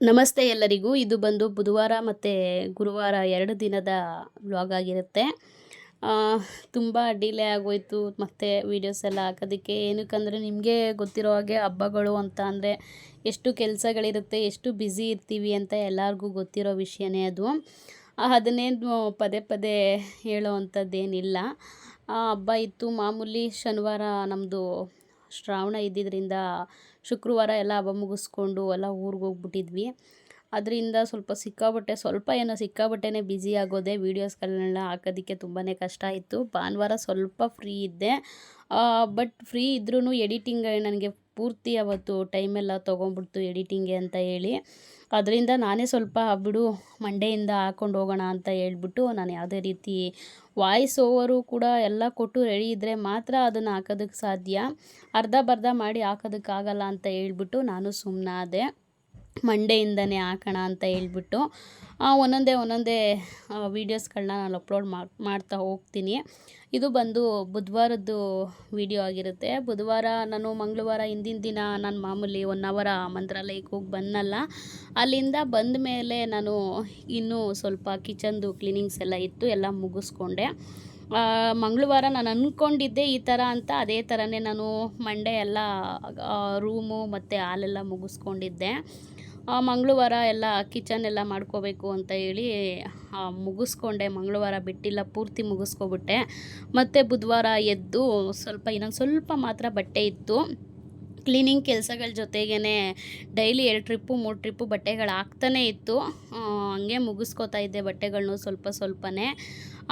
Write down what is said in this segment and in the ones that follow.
ನಮಸ್ತೆ ಎಲ್ಲರಿಗೂ. ಇದು ಬಂದು ಬುಧವಾರ ಮತ್ತು ಗುರುವಾರ ಎರಡು ದಿನದ ವ್ಲಾಗ್ ಆಗಿರುತ್ತೆ. ತುಂಬ ಡಿಲೇ ಆಗೋಯ್ತು. ಮತ್ತು ವೀಡಿಯೋಸ್ ಎಲ್ಲ ಹಾಕೋದಕ್ಕೆ ಏನಕ್ಕಂದರೆ ನಿಮಗೆ ಗೊತ್ತಿರೋ ಹಾಗೆ ಹಬ್ಬಗಳು ಅಂತ ಅಂದರೆ ಎಷ್ಟು ಕೆಲಸಗಳಿರುತ್ತೆ, ಎಷ್ಟು ಬ್ಯುಸಿ ಇರ್ತೀವಿ ಅಂತ ಎಲ್ಲರಿಗೂ ಗೊತ್ತಿರೋ ವಿಷಯನೇ ಅದು. ಅದನ್ನೇನು ಪದೇ ಪದೇ ಹೇಳೋ ಅಂಥದ್ದೇನಿಲ್ಲ ಹಬ್ಬ ಇತ್ತು. ಮಾಮೂಲಿ ಶನಿವಾರ ನಮ್ಮದು ಶ್ರಾವಣ ಇದ್ದಿದ್ದರಿಂದ ಶುಕ್ರವಾರ ಎಲ್ಲ ಹಬ್ಬ ಮುಗಿಸ್ಕೊಂಡು ಎಲ್ಲ ಊರಿಗೆ ಹೋಗ್ಬಿಟ್ಟಿದ್ವಿ. ಅದರಿಂದ ಸ್ವಲ್ಪ ಸಿಕ್ಕಾಬಟ್ಟೆ ಸ್ವಲ್ಪ ಏನೋ ಸಿಕ್ಕಾಬಟ್ಟೆನೇ ಬ್ಯುಸಿ ಆಗೋದೆ ವೀಡಿಯೋಸ್ಗಳನ್ನೆಲ್ಲ ಹಾಕೋದಕ್ಕೆ ತುಂಬಾ ಕಷ್ಟ ಇತ್ತು ಭಾನುವಾರ ಸ್ವಲ್ಪ ಫ್ರೀ ಇದ್ದೆ. ಬಟ್ ಫ್ರೀ ಇದ್ರೂ ಎಡಿಟಿಂಗ್ ನನಗೆ ಪೂರ್ತಿ ಅವತ್ತು ಟೈಮೆಲ್ಲ ತೊಗೊಂಬಿಡ್ತು ಎಡಿಟಿಂಗ್ಗೆ ಅಂತ ಹೇಳಿ. ಅದರಿಂದ ನಾನೇ ಸ್ವಲ್ಪ ಬಿಡು, ಮಂಡೆಯಿಂದ ಹಾಕ್ಕೊಂಡು ಹೋಗೋಣ ಅಂತ ಹೇಳ್ಬಿಟ್ಟು ನಾನು ಯಾವುದೇ ರೀತಿ ವಾಯ್ಸ್ ಓವರು ಕೂಡ ಎಲ್ಲ ಕೊಟ್ಟು ರೆಡಿ ಇದ್ದರೆ ಮಾತ್ರ ಅದನ್ನು ಹಾಕೋದಕ್ಕೆ ಸಾಧ್ಯ. ಅರ್ಧ ಬರ್ಧ ಮಾಡಿ ಹಾಕೋದಕ್ಕಾಗಲ್ಲ ಅಂತ ಹೇಳ್ಬಿಟ್ಟು ನಾನು ಸುಮ್ಮನಾದೆ ಮಂಡೆಯಿಂದನೇ ಹಾಕೋಣ ಅಂತ ಹೇಳ್ಬಿಟ್ಟು ಒಂದೊಂದೇ ಒಂದೊಂದೇ ವೀಡಿಯೋಸ್ಗಳನ್ನ ನಾನು ಅಪ್ಲೋಡ್ ಮಾಡ್ತಾ ಹೋಗ್ತೀನಿ. ಇದು ಬಂದು ಬುಧವಾರದ್ದು ವಿಡಿಯೋ ಆಗಿರುತ್ತೆ. ಬುಧವಾರ ನಾನು ಮಂಗಳವಾರ ಹಿಂದಿನ ದಿನ ನಾನು ಮಾಮೂಲಿ ಒನ್ ಅವರ ಮಂತ್ರಾಲಯಕ್ಕೆ ಹೋಗಿ ಬಂದಲ್ಲ ಅಲ್ಲಿಂದ ಬಂದ ಮೇಲೆ ನಾನು ಇನ್ನೂ ಸ್ವಲ್ಪ ಕಿಚನ್ದು ಕ್ಲೀನಿಂಗ್ಸ್ ಎಲ್ಲ ಇತ್ತು, ಎಲ್ಲ ಮುಗಿಸ್ಕೊಂಡೆ. ಮಂಗಳವಾರ ನಾನು ಅಂದ್ಕೊಂಡಿದ್ದೆ ಈ ಥರ ಅಂತ, ಅದೇ ಥರನೇ ನಾನು ಮಂಡೇ ಎಲ್ಲ ರೂಮು ಮತ್ತು ಹಾಲೆಲ್ಲ ಮುಗಿಸ್ಕೊಂಡಿದ್ದೆ. ಮಂಗಳವಾರ ಎಲ್ಲ ಕಿಚನ್ ಎಲ್ಲ ಮಾಡ್ಕೋಬೇಕು ಅಂತ ಹೇಳಿ ಮುಗಿಸ್ಕೊಂಡೆ. ಮಂಗಳವಾರ ಬಿಟ್ಟಿಲ್ಲ, ಪೂರ್ತಿ ಮುಗಿಸ್ಕೊಬಿಟ್ಟೆ. ಮತ್ತು ಬುಧವಾರ ಎದ್ದು ಸ್ವಲ್ಪ, ಇನ್ನೊಂದು ಸ್ವಲ್ಪ ಮಾತ್ರ ಬಟ್ಟೆ ಇತ್ತು. ಕ್ಲೀನಿಂಗ್ ಕೆಲಸಗಳ ಜೊತೆಗೇ ಡೈಲಿ ಎರಡು ಟ್ರಿಪ್ಪು, ಮೂರು ಟ್ರಿಪ್ಪು ಬಟ್ಟೆಗಳು ಆಗ್ತಾನೇ ಇತ್ತು. ಹಂಗೆ ಮುಗಿಸ್ಕೋತಾ ಇದ್ದೆ ಬಟ್ಟೆಗಳನ್ನೂ ಸ್ವಲ್ಪ ಸ್ವಲ್ಪನೇ.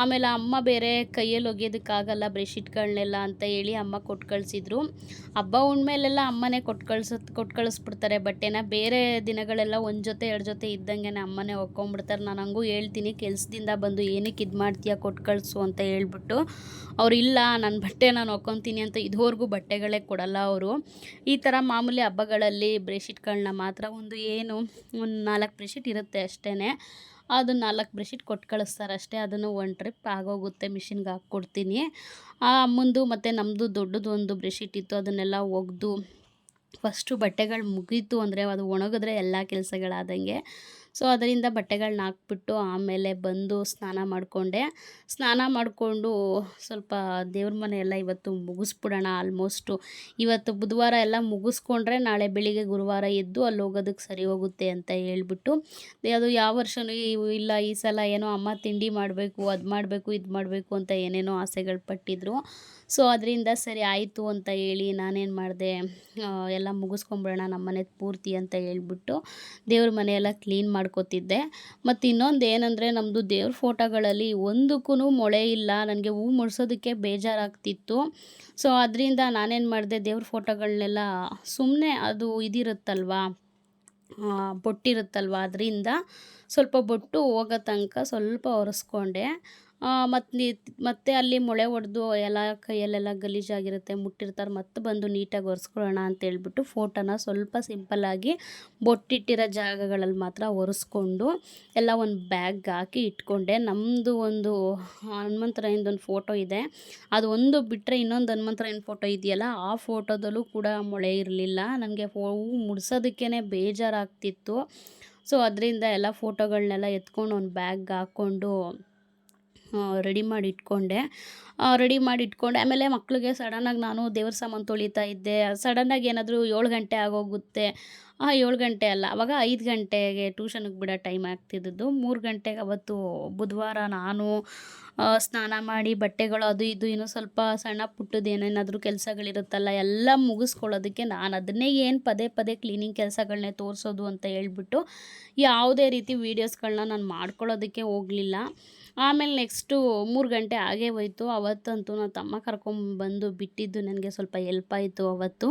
ಆಮೇಲೆ ಅಮ್ಮ ಬೇರೆ ಕೈಯಲ್ಲಿ ಒಗೆಯೋದಕ್ಕಾಗಲ್ಲ ಬ್ರೆಶೀಟ್ಗಳನ್ನೆಲ್ಲ ಅಂತ ಹೇಳಿ ಅಮ್ಮ ಕೊಟ್ಟು ಕಳಿಸಿದ್ರು ಹಬ್ಬ ಉಣ್ಮೇಲೆಲ್ಲ ಅಮ್ಮನೇ ಕೊಟ್ಟು ಕಳ್ಸೋದು ಕೊಟ್ಟು ಕಳಿಸ್ಬಿಡ್ತಾರೆ ಬಟ್ಟೆನ ಬೇರೆ ದಿನಗಳೆಲ್ಲ ಒಂದು ಜೊತೆ, ಎರಡು ಜೊತೆ ಇದ್ದಂಗೆ ಅಮ್ಮನೇ ಒಕ್ಕೊಂಬಿಡ್ತಾರೆ ನಾನು ಹಂಗೂ ಹೇಳ್ತೀನಿ, ಕೆಲಸದಿಂದ ಬಂದು ಏನಕ್ಕೆ ಇದು ಮಾಡ್ತೀಯ ಕೊಟ್ಟು ಕಳಿಸು ಅಂತ ಹೇಳ್ಬಿಟ್ಟು ಅವ್ರು, ಇಲ್ಲ ನನ್ನ ಬಟ್ಟೆ ನಾನು ಒಕ್ಕೊತೀನಿ ಅಂತ ಇದುವರೆಗೂ ಬಟ್ಟೆಗಳೇ ಕೊಡಲ್ಲ ಅವರು. ಈ ಥರ ಮಾಮೂಲಿ ಹಬ್ಬಗಳಲ್ಲಿ ಬ್ರೆಶೀಟ್ಗಳನ್ನ ಮಾತ್ರ ಒಂದು ಏನು, ಒಂದು ನಾಲ್ಕು ಬ್ರೆಶೀಟ್ ಇರುತ್ತೆ ಅಷ್ಟೇ ಅದು ನಾಲ್ಕು ಬ್ರೆಶೀಟ್ ಕೊಟ್ಟು ಕಳಿಸ್ತಾರೆ ಅಷ್ಟೇ, ಅದನ್ನು ಒನ್ ಟ್ರಿಪ್ ಆಗೋಗುತ್ತೆ ಮಿಷಿನ್ಗೆ ಹಾಕ್ಕೊಡ್ತೀನಿ. ಆ, ಅಮ್ಮಂದು ಮತ್ತು ನಮ್ಮದು ದೊಡ್ಡದು ಒಂದು ಬ್ರೆಶೀಟ್ ಇತ್ತು ಅದನ್ನೆಲ್ಲ ಒಗೆದು ಫಸ್ಟು ಬಟ್ಟೆಗಳು ಮುಗೀತು ಅಂದರೆ ಅದು ಒಣಗಿದ್ರೆ ಎಲ್ಲ ಕೆಲಸಗಳಾದಂಗೆ ಸೊ ಅದರಿಂದ ಬಟ್ಟೆಗಳನ್ನ ಹಾಕ್ಬಿಟ್ಟು ಆಮೇಲೆ ಬಂದು ಸ್ನಾನ ಮಾಡಿಕೊಂಡೆ. ಸ್ನಾನ ಮಾಡಿಕೊಂಡು ಸ್ವಲ್ಪ ದೇವ್ರ ಮನೆ ಎಲ್ಲ ಇವತ್ತು ಮುಗಿಸ್ಬಿಡೋಣ ಆಲ್ಮೋಸ್ಟು ಇವತ್ತು ಬುಧವಾರ ಎಲ್ಲ ಮುಗಿಸ್ಕೊಂಡ್ರೆ ನಾಳೆ ಬೆಳಿಗ್ಗೆ ಗುರುವಾರ ಎದ್ದು ಅಲ್ಲಿ ಹೋಗೋದಕ್ಕೆ ಸರಿ ಹೋಗುತ್ತೆ ಅಂತ ಹೇಳ್ಬಿಟ್ಟು ಅದು ಯಾವ ವರ್ಷವೂ ಇಲ್ಲ, ಈ ಸಲ ಏನೋ ಅಮ್ಮ ತಿಂಡಿ ಮಾಡಬೇಕು, ಅದು ಮಾಡಬೇಕು, ಇದು ಮಾಡಬೇಕು ಅಂತ ಏನೇನೋ ಆಸೆಗಳು ಪಟ್ಟಿದ್ರು. ಸೊ ಅದರಿಂದ ಸರಿ ಆಯಿತು ಅಂತ ಹೇಳಿ ನಾನೇನು ಮಾಡಿದೆ ಎಲ್ಲ ಮುಗಿಸ್ಕೊಂಬಿಡೋಣ ನಮ್ಮ ಮನೆ ಪೂರ್ತಿ ಅಂತ ಹೇಳ್ಬಿಟ್ಟು ದೇವ್ರ ಮನೆಯೆಲ್ಲ ಕ್ಲೀನ್ ಮಾಡ್ಕೋತಿದ್ದೆ. ಮತ್ತು ಇನ್ನೊಂದು ಏನಂದರೆ ನಮ್ಮದು ದೇವ್ರ ಫೋಟೋಗಳಲ್ಲಿ ಒಂದಕ್ಕೂ ಮೊಳೆ ಇಲ್ಲ, ನನಗೆ ಹೂ ಮುಡ್ಸೋದಕ್ಕೆ ಬೇಜಾರಾಗ್ತಿತ್ತು. ಸೊ ಅದರಿಂದ ನಾನೇನು ಮಾಡಿದೆ, ದೇವ್ರ ಫೋಟೋಗಳನ್ನೆಲ್ಲ ಸುಮ್ಮನೆ ಅದು ಇದಿರುತ್ತಲ್ವಾ ಬೊಟ್ಟಿರುತ್ತಲ್ವ, ಅದರಿಂದ ಸ್ವಲ್ಪ ಬೊಟ್ಟು ಹೋಗೋ ತನಕ ಸ್ವಲ್ಪ ಒರೆಸ್ಕೊಂಡೆ. ಮತ್ತು ಮತ್ತೆ ಅಲ್ಲಿ ಮೊಳೆ ಹೊಡೆದು ಎಲ್ಲ ಕೈಯಲ್ಲೆಲ್ಲ ಗಲೀಜಾಗಿರುತ್ತೆ ಮುಟ್ಟಿರ್ತಾರೆ ಮತ್ತೆ ಬಂದು ನೀಟಾಗಿ ಒರೆಸ್ಕೊಳ್ಳೋಣ ಅಂತೇಳ್ಬಿಟ್ಟು ಫೋಟೋನ ಸ್ವಲ್ಪ ಸಿಂಪಲ್ಲಾಗಿ ಬೊಟ್ಟಿಟ್ಟಿರೋ ಜಾಗಗಳಲ್ಲಿ ಮಾತ್ರ ಒರೆಸ್ಕೊಂಡು ಎಲ್ಲ ಒಂದು ಬ್ಯಾಗ್ ಹಾಕಿ ಇಟ್ಕೊಂಡೆ. ನಮ್ಮದು ಒಂದು ಹನುಮಂತರಾಯಂದೊಂದು ಫೋಟೋ ಇದೆ. ಅದು ಒಂದು ಬಿಟ್ಟರೆ ಇನ್ನೊಂದು ಹನುಮಂತರಾಯನ ಫೋಟೋ ಇದೆಯಲ್ಲ, ಆ ಫೋಟೋದಲ್ಲೂ ಕೂಡ ಮೊಳೆ ಇರಲಿಲ್ಲ. ನನಗೆ ಹೂ ಮುಡ್ಸೋದಕ್ಕೇ ಬೇಜಾರಾಗ್ತಿತ್ತು. ಸೊ, ಅದರಿಂದ ಎಲ್ಲ ಫೋಟೋಗಳನ್ನೆಲ್ಲ ಎತ್ಕೊಂಡು ಒಂದು ಬ್ಯಾಗ್ ಹಾಕ್ಕೊಂಡು ರೆಡಿ ಮಾಡಿ ಇಟ್ಕೊಂಡೆ ರೆಡಿ ಮಾಡಿ ಇಟ್ಕೊಂಡೆ ಆಮೇಲೆ ಮಕ್ಕಳಿಗೆ ಸಡನ್ನಾಗಿ ನಾನು ದೇವ್ರ ಸಾಮಾನು ತೊಳಿತಾ ಇದ್ದೆ. ಸಡನ್ನಾಗಿ ಏನಾದರೂ ಏಳು ಗಂಟೆ ಆಗೋಗುತ್ತೆ. ಏಳು ಗಂಟೆ ಅಲ್ಲ, ಅವಾಗ ಐದು ಗಂಟೆಗೆ ಟ್ಯೂಷನ್ಗೆ ಬಿಡೋ ಟೈಮ್ ಆಗ್ತಿದ್ದದ್ದು. ಮೂರು ಗಂಟೆಗೆ ಅವತ್ತು ಬುಧವಾರ ನಾನು ಸ್ನಾನ ಮಾಡಿ ಬಟ್ಟೆಗಳು ಅದು ಇದು ಇನ್ನೂ ಸ್ವಲ್ಪ ಸಣ್ಣ ಪುಟ್ಟದ್ದು ಏನೇನಾದರೂ ಕೆಲಸಗಳಿರುತ್ತಲ್ಲ, ಎಲ್ಲ ಮುಗಿಸ್ಕೊಳ್ಳೋದಕ್ಕೆ ನಾನು ಅದನ್ನೇ ಏನು ಪದೇ ಪದೇ ಕ್ಲೀನಿಂಗ್ ಕೆಲಸಗಳನ್ನೇ ತೋರಿಸೋದು ಅಂತ ಹೇಳ್ಬಿಟ್ಟು ಯಾವುದೇ ರೀತಿ ವೀಡಿಯೋಸ್ಗಳನ್ನ ನಾನು ಮಾಡ್ಕೊಳ್ಳೋದಕ್ಕೆ ಹೋಗಲಿಲ್ಲ. ಆಮೇಲೆ ನೆಕ್ಸ್ಟು ಮೂರು ಗಂಟೆ ಆಗೇ ಹೋಯ್ತು. ಅವತ್ತಂತೂ ನನ್ನ ತಮ್ಮ ಕರ್ಕೊಂಬಂದು ಬಿಟ್ಟಿದ್ದು ನನಗೆ ಸ್ವಲ್ಪ ಎಲ್ಪ್ ಆಯಿತು ಅವತ್ತು.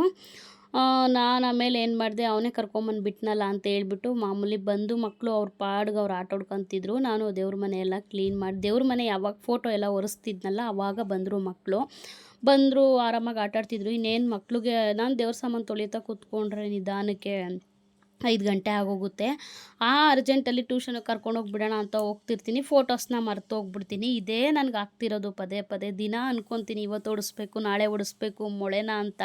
ನಾನು ಆಮೇಲೆ ಏನು ಮಾಡಿದೆ, ಅವನೇ ಕರ್ಕೊಂಬಂದು ಬಿಟ್ಟನಲ್ಲ ಅಂತ ಹೇಳ್ಬಿಟ್ಟು ಮಾಮೂಲಿ ಬಂದು ಮಕ್ಕಳು ಅವ್ರ ಪಾಡ್ಗೆ ಅವ್ರು ಆಟ ಹೊಡ್ಕೊತಿದ್ರು ನಾನು ದೇವ್ರ ಮನೆ ಎಲ್ಲ ಕ್ಲೀನ್ ಮಾಡಿ, ದೇವ್ರ ಮನೆ ಯಾವಾಗ ಫೋಟೋ ಎಲ್ಲ ಒರೆಸ್ತಿದ್ನಲ್ಲ ಆವಾಗ ಬಂದರು ಮಕ್ಕಳು ಬಂದರು ಆರಾಮಾಗಿ ಆಟಾಡ್ತಿದ್ರು. ಇನ್ನೇನು ಮಕ್ಕಳಿಗೆ ನಾನು ದೇವ್ರ ಸಾಮಾನು ತೊಳಿತಾ ಕೂತ್ಕೊಂಡ್ರೆ ನಿಧಾನಕ್ಕೆ ಐದು ಗಂಟೆ ಆಗೋಗುತ್ತೆ. ಆ ಅರ್ಜೆಂಟಲ್ಲಿ ಟ್ಯೂಷನ್ಗೆ ಕರ್ಕೊಂಡು ಹೋಗ್ಬಿಡೋಣ ಅಂತ ಹೋಗ್ತಿರ್ತೀನಿ. ಫೋಟೋಸ್ನ ಮರೆತು ಹೋಗ್ಬಿಡ್ತೀನಿ. ಇದೇ ನನಗೆ ಆಗ್ತಿರೋದು ಪದೇ ಪದೇ. ದಿನ ಅಂದ್ಕೊತೀನಿ ಇವತ್ತು ಓಡಿಸ್ಬೇಕು, ನಾಳೆ ಓಡಿಸ್ಬೇಕು, ಮೊಳೆನ ಅಂತ.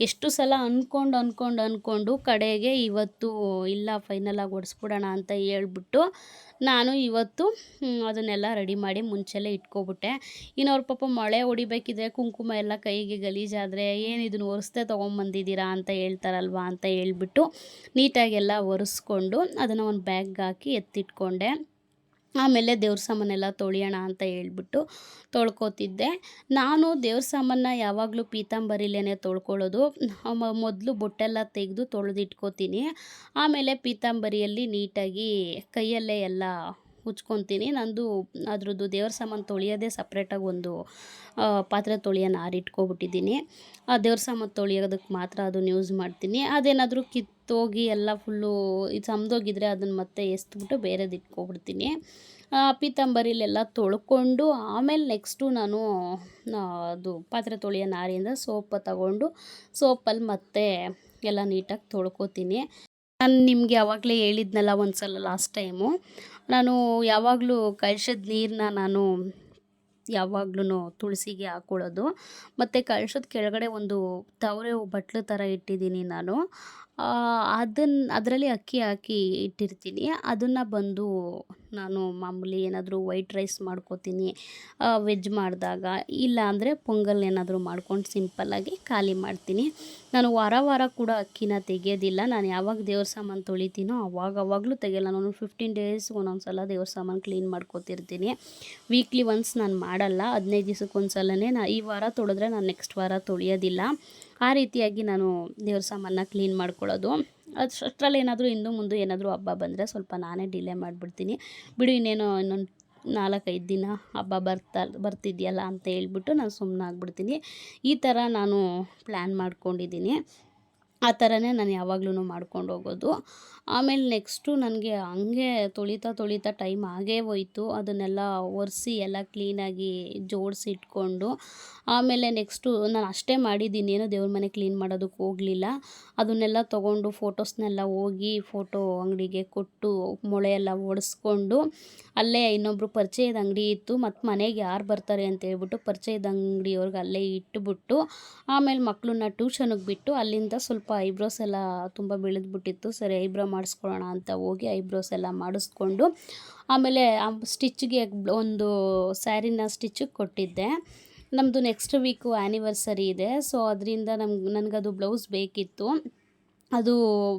ಎಷ್ಟು ಸಲ ಅಂದ್ಕೊಂಡು ಅಂದ್ಕೊಂಡು ಅಂದ್ಕೊಂಡು ಕಡೆಗೆ ಇವತ್ತು, ಇಲ್ಲ ಫೈನಲಾಗಿ ಓಡಿಸ್ಬಿಡೋಣ ಅಂತ ಹೇಳ್ಬಿಟ್ಟು ನಾನು ಇವತ್ತು ಅದನ್ನೆಲ್ಲ ರೆಡಿ ಮಾಡಿ ಮುಂಚೆಲೇ ಇಟ್ಕೊಬಿಟ್ಟೆ. ಇನ್ನು ಅವ್ರ ಪಾಪ ಮಳೆ ಹೊಡಿಬೇಕಿದ್ರೆ ಕುಂಕುಮ ಎಲ್ಲ ಕೈಗೆ ಗಲೀಜಾದರೆ ಏನು ಇದನ್ನು ಒರೆಸ್ದೆ ತೊಗೊಂಬಂದಿದ್ದೀರಾ ಅಂತ ಹೇಳ್ತಾರಲ್ವಾ ಅಂತ ಹೇಳ್ಬಿಟ್ಟು ನೀಟಾಗೆಲ್ಲ ಒರೆಸ್ಕೊಂಡು ಅದನ್ನು ಒಂದು ಬ್ಯಾಗ್ಗೆ ಹಾಕಿ ಎತ್ತಿಟ್ಕೊಂಡೆ. ಆಮೇಲೆ ದೇವ್ರ ಸಾಮಾನೆಲ್ಲ ತೊಳೆಯೋಣ ಅಂತ ಹೇಳ್ಬಿಟ್ಟು ತೊಳ್ಕೊತಿದ್ದೆ. ನಾನು ದೇವ್ರ ಸಾಮಾನ ಯಾವಾಗಲೂ ಪೀತಾಂಬರಿಲೇ ತೊಳ್ಕೊಳ್ಳೋದು. ಮೊದಲು ಬೊಟ್ಟೆಲ್ಲ ತೆಗೆದು ತೊಳೆದಿಟ್ಕೋತೀನಿ. ಆಮೇಲೆ ಪೀತಾಂಬರಿಯಲ್ಲಿ ನೀಟಾಗಿ ಕೈಯಲ್ಲೇ ಎಲ್ಲ ಉಜ್ಕೊತೀನಿ ನಂದು ಅದ್ರದ್ದು ದೇವ್ರ ಸಾಮಾನು ತೊಳೆಯೋದೇ ಸಪ್ರೇಟಾಗಿ ಒಂದು ಪಾತ್ರೆ ತೊಳೆಯೋ ಆರಿಟ್ಕೊಬಿಟ್ಟಿದ್ದೀನಿ ಆ ದೇವ್ರ ಸಾಮಾನು ತೊಳೆಯೋದಕ್ಕೆ ಮಾತ್ರ ಅದನ್ನು ಯೂಸ್ ಮಾಡ್ತೀನಿ. ಅದೇನಾದರೂ ಕಿತ್ತೋಗಿ ಎಲ್ಲ ಫುಲ್ಲು ಇದು ಸಮದೋಗಿದ್ರೆ ಅದನ್ನು ಮತ್ತೆ ಎಸ್ತ್ಬಿಟ್ಟು ಬೇರೆದು ಇಟ್ಕೊಬಿಡ್ತೀನಿ. ಪೀತಾಂಬರಿಲೆಲ್ಲ ತೊಳ್ಕೊಂಡು ಆಮೇಲೆ ನೆಕ್ಸ್ಟು ನಾನು ಅದು ಪಾತ್ರೆ ತೊಳೆಯೋ ನಾರಿಯಿಂದ ಸೋಪ್ ತಗೊಂಡು ಸೋಪಲ್ಲಿ ಮತ್ತೆ ಎಲ್ಲ ನೀಟಾಗಿ ತೊಳ್ಕೊತೀನಿ. ನಾನು ನಿಮಗೆ ಯಾವಾಗಲೇ ಹೇಳಿದ್ನಲ್ಲ ಒಂದು ಸಲ ಲಾಸ್ಟ್ ಟೈಮು ನಾನು ಯಾವಾಗಲೂ ಕಳ್ಸದ ನೀರನ್ನ ನಾನು ಯಾವಾಗ್ಲೂ ತುಳಸಿಗೆ ಹಾಕೊಳ್ಳೋದು ಮತ್ತು ಕಳ್ಸೋದು ಕೆಳಗಡೆ ಒಂದು ತವರೆ ಬಟ್ಲು ಥರ ಇಟ್ಟಿದ್ದೀನಿ ನಾನು. ಅದನ್ನು ಅದರಲ್ಲಿ ಅಕ್ಕಿ ಹಾಕಿ ಇಟ್ಟಿರ್ತೀನಿ. ಅದನ್ನು ಬಂದು ನಾನು ಮಾಮೂಲಿ ಏನಾದರೂ ವೈಟ್ ರೈಸ್ ಮಾಡ್ಕೋತೀನಿ ವೆಜ್ ಮಾಡಿದಾಗ, ಇಲ್ಲ ಅಂದರೆ ಪೊಂಗಲ್ ಏನಾದರೂ ಮಾಡ್ಕೊಂಡು ಸಿಂಪಲ್ಲಾಗಿ ಖಾಲಿ ಮಾಡ್ತೀನಿ. ನಾನು ವಾರ ವಾರ ಕೂಡ ಅಕ್ಕಿನ ತೆಗೆಯೋದಿಲ್ಲ. ನಾನು ಯಾವಾಗ ದೇವ್ರ ಸಾಮಾನು ತೊಳಿತೀನೋ ಅವಾಗ ಅವಾಗಲೂ ತೆಗೆಯಲ್ಲ. ನಾನು ಫಿಫ್ಟೀನ್ ಡೇಸ್ ಒಂದೊಂದು ಸಲ ದೇವ್ರ ಸಾಮಾನು ಕ್ಲೀನ್ ಮಾಡ್ಕೋತಿರ್ತೀನಿ. ವೀಕ್ಲಿ ಒನ್ಸ್ ನಾನು ಮಾಡಲ್ಲ. ಹದಿನೈದು ದಿವ್ಸಕ್ಕೆ ಒಂದು ಸಲನೇ ನಾ ಈ ವಾರ ತೊಳೆದ್ರೆ ನಾನು ನೆಕ್ಸ್ಟ್ ವಾರ ತೊಳೆಯೋದಿಲ್ಲ. ಆ ರೀತಿಯಾಗಿ ನಾನು ದೇವ್ರ ಸಾಮಾನ ಕ್ಲೀನ್ ಮಾಡ್ಕೊಳ್ಳೋದು. ಅಷ್ಟರಲ್ಲಿ ಏನಾದರೂ ಹಿಂದೂ ಮುಂದೆ ಏನಾದರೂ ಹಬ್ಬ ಬಂದರೆ ಸ್ವಲ್ಪ ನಾನೇ ಡಿಲೇ ಮಾಡಿಬಿಡ್ತೀನಿ. ಬಿಡು, ಇನ್ನೇನೋ ಇನ್ನೊಂದು ನಾಲ್ಕೈದು ದಿನ ಹಬ್ಬ ಬರ್ತಾ ಬರ್ತಿದೆಯಲ್ಲ ಅಂತ ಹೇಳ್ಬಿಟ್ಟು ನಾನು ಸುಮ್ಮನೆ ಆಗ್ಬಿಡ್ತೀನಿ. ಈ ಥರ ನಾನು ಪ್ಲ್ಯಾನ್ ಮಾಡ್ಕೊಂಡಿದ್ದೀನಿ. ಆ ಥರನೇ ನಾನು ಯಾವಾಗ್ಲೂ ಮಾಡ್ಕೊಂಡು ಹೋಗೋದು. ಆಮೇಲೆ ನೆಕ್ಸ್ಟು ನನಗೆ ಹಂಗೆ ತೊಳಿತಾ ತೊಳಿತಾ ಟೈಮ್ ಆಗೇ ಹೋಯಿತು. ಅದನ್ನೆಲ್ಲ ಒರೆಸಿ ಎಲ್ಲ ಕ್ಲೀನಾಗಿ ಜೋಡಿಸಿ ಇಟ್ಕೊಂಡು ಆಮೇಲೆ ನೆಕ್ಸ್ಟು ನಾನು ಅಷ್ಟೇ ಮಾಡಿದ್ದೀನಿ. ಏನು ದೇವ್ರ ಮನೆ ಕ್ಲೀನ್ ಮಾಡೋದಕ್ಕೆ ಹೋಗಲಿಲ್ಲ. ಅದನ್ನೆಲ್ಲ ತೊಗೊಂಡು ಫೋಟೋಸ್ನೆಲ್ಲ ಹೋಗಿ ಫೋಟೋ ಅಂಗಡಿಗೆ ಕೊಟ್ಟು ಮೊಳೆ ಎಲ್ಲ ಅಲ್ಲೇ ಇನ್ನೊಬ್ಬರು ಪರಿಚಯದ ಅಂಗಡಿ ಇತ್ತು. ಮತ್ತು ಮನೆಗೆ ಯಾರು ಬರ್ತಾರೆ ಅಂತ ಹೇಳ್ಬಿಟ್ಟು ಪರಿಚಯದ ಅಂಗಡಿಯವ್ರಿಗೆ ಅಲ್ಲೇ ಇಟ್ಟುಬಿಟ್ಟು ಆಮೇಲೆ ಮಕ್ಕಳನ್ನ ಟ್ಯೂಷನ್ಗೆ ಬಿಟ್ಟು ಅಲ್ಲಿಂದ ಸ್ವಲ್ಪ ಐಬ್ರೋಸ್ ಎಲ್ಲ ತುಂಬ ಬೆಳೆದ್ಬಿಟ್ಟಿತ್ತು. ಸರಿ, ಐಬ್ರೋ ಮಾಡಿಸ್ಕೊಳ್ಳೋಣ ಅಂತ ಹೋಗಿ ಐಬ್ರೋಸ್ ಎಲ್ಲ ಮಾಡಿಸ್ಕೊಂಡು ಆಮೇಲೆ ಆ ಸ್ಟಿಚ್ಗೆ ಒಂದು ಸ್ಯಾರಿನ ಸ್ಟಿಚ್ಚಿಗೆ ಕೊಟ್ಟಿದ್ದೆ. ನಮ್ಮದು ನೆಕ್ಸ್ಟ್ ವೀಕು ಆ್ಯನಿವರ್ಸರಿ ಇದೆ. ಸೊ ಅದರಿಂದ ನಮ್ಗೆ ನನಗದು ಬ್ಲೌಸ್ ಬೇಕಿತ್ತು. ಅದು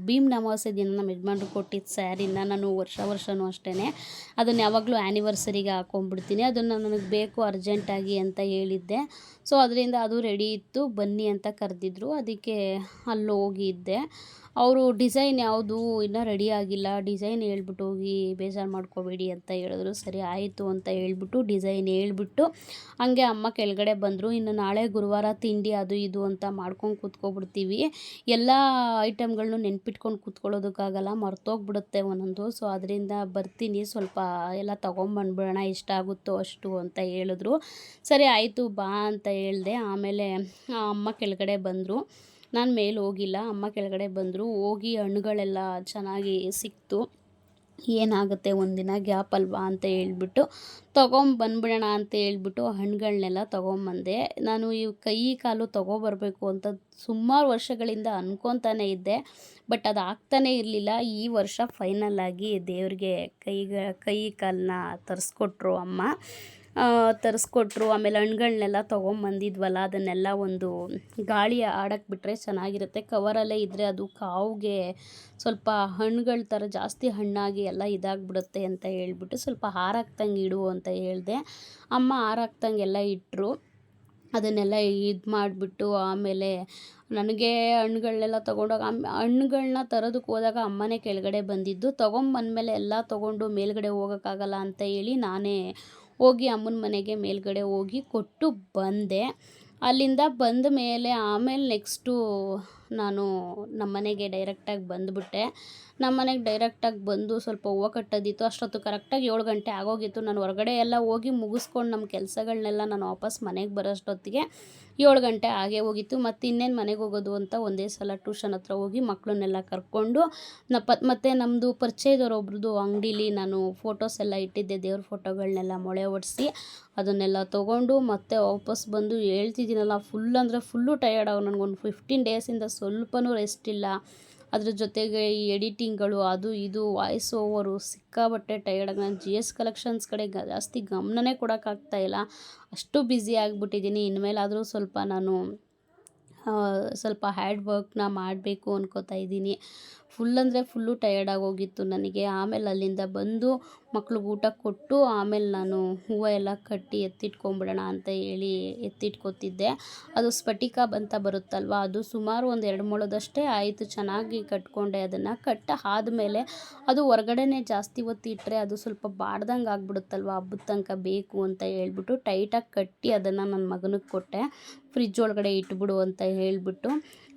ಭೀಮ್ ಅಮಾವಾಸ್ಯೆ ದಿನ ನಮ್ಮ ಯಜಮಾನ್ರು ಕೊಟ್ಟಿದ್ದ ಸ್ಯಾರಿನ ನಾನು ವರ್ಷ ವರ್ಷವೂ ಅಷ್ಟೇ ಅದನ್ನು ಯಾವಾಗಲೂ ಆ್ಯನಿವರ್ಸರಿಗೆ ಹಾಕೊಂಡ್ಬಿಡ್ತೀನಿ. ಅದನ್ನು ನನಗೆ ಬೇಕು ಅರ್ಜೆಂಟಾಗಿ ಅಂತ ಹೇಳಿದ್ದೆ. ಸೊ ಅದರಿಂದ ಅದು ರೆಡಿ ಇತ್ತು. ಬನ್ನಿ ಅಂತ ಕರೆದಿದ್ರು. ಅದಕ್ಕೆ ಅಲ್ಲಿ ಹೋಗಿದ್ದೆ ಅವರು ಡಿಸೈನ್ ಯಾವುದು ಇನ್ನೂ ರೆಡಿ ಆಗಿಲ್ಲ, ಡಿಸೈನ್ ಹೇಳ್ಬಿಟ್ಟು ಹೋಗಿ ಬೇಜಾರು ಮಾಡ್ಕೋಬೇಡಿ ಅಂತ ಹೇಳಿದ್ರು. ಸರಿ ಆಯಿತು ಅಂತ ಹೇಳ್ಬಿಟ್ಟು ಡಿಸೈನ್ ಹೇಳ್ಬಿಟ್ಟು ಹಂಗೆ ಅಮ್ಮ ಕೆಳಗಡೆ ಬಂದರು. ಇನ್ನು ನಾಳೆ ಗುರುವಾರ ತಿಂಡಿ ಅದು ಇದು ಅಂತ ಮಾಡ್ಕೊಂಡು ಕೂತ್ಕೊಬಿಡ್ತೀವಿ. ಎಲ್ಲ ಐಟಮ್ಗಳನ್ನು ನೆನ್ಪಿಟ್ಕೊಂಡು ಕೂತ್ಕೊಳ್ಳೋದಕ್ಕಾಗಲ್ಲ, ಮರ್ತೋಗ್ಬಿಡುತ್ತೆ ಒಂದೊಂದು. ಸೊ ಅದರಿಂದ ಬರ್ತೀನಿ. ಸ್ವಲ್ಪ ಎಲ್ಲ ತೊಗೊಂಬಂದ್ಬಿಡೋಣ ಎಷ್ಟಾಗುತ್ತೋ ಅಷ್ಟು ಅಂತ ಹೇಳಿದ್ರು. ಸರಿ ಆಯಿತು, ಬಾ ಅಂತ ಹೇಳಿದೆ. ಆಮೇಲೆ ಅಮ್ಮ ಕೆಳಗಡೆ ಬಂದರು. ನಾನು ಮೇಲೆ ಹೋಗಿಲ್ಲ, ಅಮ್ಮ ಕೆಳಗಡೆ ಬಂದರು, ಹೋಗಿ ಹಣ್ಣುಗಳೆಲ್ಲ ಚೆನ್ನಾಗಿ ಸಿಕ್ತು. ಏನಾಗುತ್ತೆ ಒಂದಿನ ಗ್ಯಾಪ್ ಅಲ್ವಾ ಅಂತ ಹೇಳ್ಬಿಟ್ಟು ತೊಗೊಂಬಂದ್ಬಿಡೋಣ ಅಂತ ಹೇಳ್ಬಿಟ್ಟು ಹಣ್ಣುಗಳನ್ನೆಲ್ಲ ತೊಗೊಂಬಂದೆ. ನಾನು ಈ ಕೈ ಕಾಲು ತೊಗೊಬರ್ಬೇಕು ಅಂತ ಸುಮಾರು ವರ್ಷಗಳಿಂದ ಅನ್ಕೊತಾನೆ ಇದ್ದೆ, ಬಟ್ ಅದು ಆಗ್ತಾನೇ ಇರಲಿಲ್ಲ. ಈ ವರ್ಷ ಫೈನಲ್ ಆಗಿ ದೇವ್ರಿಗೆ ಕೈಗ, ಕೈ ಕಾಲನ್ನ ತರಿಸ್ಕೊಟ್ರು ಅಮ್ಮ. ತರಿಸ್ಕೊಟ್ರು. ಆಮೇಲೆ ಹಣ್ಗಳ್ನೆಲ್ಲ ತೊಗೊಂಬಂದಿದ್ವಲ್ಲ, ಅದನ್ನೆಲ್ಲ ಒಂದು ಗಾಳಿ ಆಡಕ್ಕೆ ಬಿಟ್ಟರೆ ಚೆನ್ನಾಗಿರುತ್ತೆ. ಕವರಲ್ಲೇ ಇದ್ದರೆ ಅದು ಕಾವಿಗೆ ಸ್ವಲ್ಪ ಹಣ್ಣುಗಳ ಥರ ಜಾಸ್ತಿ ಹಣ್ಣಾಗಿ ಎಲ್ಲ ಇದಾಗ್ಬಿಡುತ್ತೆ ಅಂತ ಹೇಳ್ಬಿಟ್ಟು ಸ್ವಲ್ಪ ಹಾರಾಕ್ದಂಗೆ ಇಡು ಅಂತ ಹೇಳಿದೆ. ಅಮ್ಮ ಹಾರಾಕ್ದಂಗೆಲ್ಲ ಇಟ್ಟರು ಅದನ್ನೆಲ್ಲ ಇದು ಮಾಡಿಬಿಟ್ಟು ಆಮೇಲೆ ನನಗೆ ಹಣ್ಣುಗಳನ್ನೆಲ್ಲ ತೊಗೊಂಡೋಗಿ ಹಣ್ಣುಗಳನ್ನ ಹಣ್ಣುಗಳ್ನ ತರೋದಕ್ಕೆ ಹೋದಾಗ ಅಮ್ಮನೇ ಕೆಳಗಡೆ ಬಂದಿದ್ದು. ತೊಗೊಂಬಂದ್ಮೇಲೆ ಎಲ್ಲ ತೊಗೊಂಡು ಮೇಲ್ಗಡೆ ಹೋಗೋಕ್ಕಾಗಲ್ಲ ಅಂತ ಹೇಳಿ ನಾನೇ ಹೋಗಿ ಅಮ್ಮನ ಮನೆಗೆ ಮೇಲ್ಗಡೆ ಹೋಗಿ ಕೊಟ್ಟು ಬಂದೆ. ಅಲ್ಲಿಂದ ಬಂದ ಮೇಲೆ ಆಮೇಲೆ ನೆಕ್ಸ್ಟು ನಾನು ನಮ್ಮ ಮನೆಗೆ ಡೈರೆಕ್ಟಾಗಿ ಬಂದುಬಿಟ್ಟೆ. ನಮ್ಮ ಮನೆಗೆ ಡೈರೆಕ್ಟಾಗಿ ಬಂದು ಸ್ವಲ್ಪ ಹೂವು ಕಟ್ಟೋದಿತ್ತು, ಅಷ್ಟೊತ್ತು ಕರೆಕ್ಟಾಗಿ ಏಳು ಗಂಟೆ ಆಗೋಗಿತ್ತು. ನಾನು ಹೊರಗಡೆ ಎಲ್ಲ ಹೋಗಿ ಮುಗಿಸ್ಕೊಂಡು ನಮ್ಮ ಕೆಲಸಗಳನ್ನೆಲ್ಲ ನಾನು ವಾಪಸ್ ಮನೆಗೆ ಬರೋಷ್ಟೊತ್ತಿಗೆ ಏಳು ಗಂಟೆ ಆಗೇ ಹೋಗಿತ್ತು. ಮತ್ತು ಇನ್ನೇನು ಮನೆಗೆ ಹೋಗೋದು ಅಂತ ಒಂದೇ ಸಲ ಟ್ಯೂಷನ್ ಹತ್ರ ಹೋಗಿ ಮಕ್ಕಳನ್ನೆಲ್ಲ ಕರ್ಕೊಂಡು ನಪ್ಪ, ಮತ್ತು ನಮ್ಮದು ಪರಿಚಯದವ್ರು ಒಬ್ರದ್ದು ಅಂಗಡೀಲಿ ನಾನು ಫೋಟೋಸ್ ಎಲ್ಲ ಇಟ್ಟಿದ್ದೆ, ದೇವ್ರ ಫೋಟೋಗಳನ್ನೆಲ್ಲ ಮೊಳೆ ಒಡಿಸಿ ಅದನ್ನೆಲ್ಲ ತೊಗೊಂಡು ಮತ್ತೆ ವಾಪಸ್ ಬಂದು ಹೇಳ್ತಿದ್ದೀನಲ್ಲ ಫುಲ್ ಅಂದರೆ ಫುಲ್ಲು ಟಯರ್ಡ್ ಆಗ ನನಗೊಂದು ಫಿಫ್ಟೀನ್ ಡೇಸಿಂದ ಸ್ವಲ್ಪನೂ ರೆಸ್ಟ್ ಇಲ್ಲ. ಅದ್ರ ಜೊತೆಗೆ ಈ ಎಡಿಟಿಂಗ್ಗಳು, ಅದು ಇದು, ವಾಯ್ಸ್ ಓವರು ಸಿಕ್ಕಾಬಟ್ಟೆ ಟಯರ್ಡಾಗಿ ನಾನು ಜಿ ಎಸ್ ಕಲೆಕ್ಷನ್ಸ್ ಕಡೆ ಗ, ಜಾಸ್ತಿ ಗಮನನೇ ಕೊಡೋಕ್ಕಾಗ್ತಾಯಿಲ್ಲ ಅಷ್ಟು ಬ್ಯುಸಿ ಆಗಿಬಿಟ್ಟಿದ್ದೀನಿ. ಇನ್ಮೇಲಾದರೂ ಸ್ವಲ್ಪ ನಾನು ಸ್ವಲ್ಪ ಹ್ಯಾಡ್ ವರ್ಕ್ನ ಮಾಡಬೇಕು ಅನ್ಕೋತಾ ಇದ್ದೀನಿ. ಫುಲ್ ಅಂದರೆ ಫುಲ್ಲು ಟಯರ್ಡ್ ಆಗೋಗಿತ್ತು ನನಗೆ. ಆಮೇಲೆ ಅಲ್ಲಿಂದ ಬಂದು ಮಕ್ಳಿಗೆ ಊಟ ಕೊಟ್ಟು ಆಮೇಲೆ ನಾನು ಹೂವು ಎಲ್ಲ ಕಟ್ಟಿ ಎತ್ತಿಟ್ಕೊಂಬಿಡೋಣ ಅಂತ ಹೇಳಿ ಎತ್ತಿಟ್ಕೊತಿದ್ದೆ. ಅದು ಸ್ಫಟಿಕ ಅಂತ ಬರುತ್ತಲ್ವ? ಅದು ಸುಮಾರು ಒಂದು ಎರಡು ಮೊಳದಷ್ಟೇ ಆಯಿತು. ಚೆನ್ನಾಗಿ ಕಟ್ಕೊಂಡೆ ಅದನ್ನು. ಕಟ್ಟ ಆದಮೇಲೆ ಅದು ಹೊರಗಡೆನೇ ಜಾಸ್ತಿ ಹೊತ್ತು ಇಟ್ಟರೆ ಅದು ಸ್ವಲ್ಪ ಬಾಡ್ದಂಗೆ ಆಗ್ಬಿಡುತ್ತಲ್ವ? ಹಬ್ಬದ ತನಕ ಬೇಕು ಅಂತ ಹೇಳ್ಬಿಟ್ಟು ಟೈಟಾಗಿ ಕಟ್ಟಿ ಅದನ್ನು ನನ್ನ ಮಗನಿಗೆ ಕೊಟ್ಟೆ. ಫ್ರಿಜ್ ಒಳಗಡೆ ಇಟ್ಬಿಡು ಅಂತ ಹೇಳಿಬಿಟ್ಟು.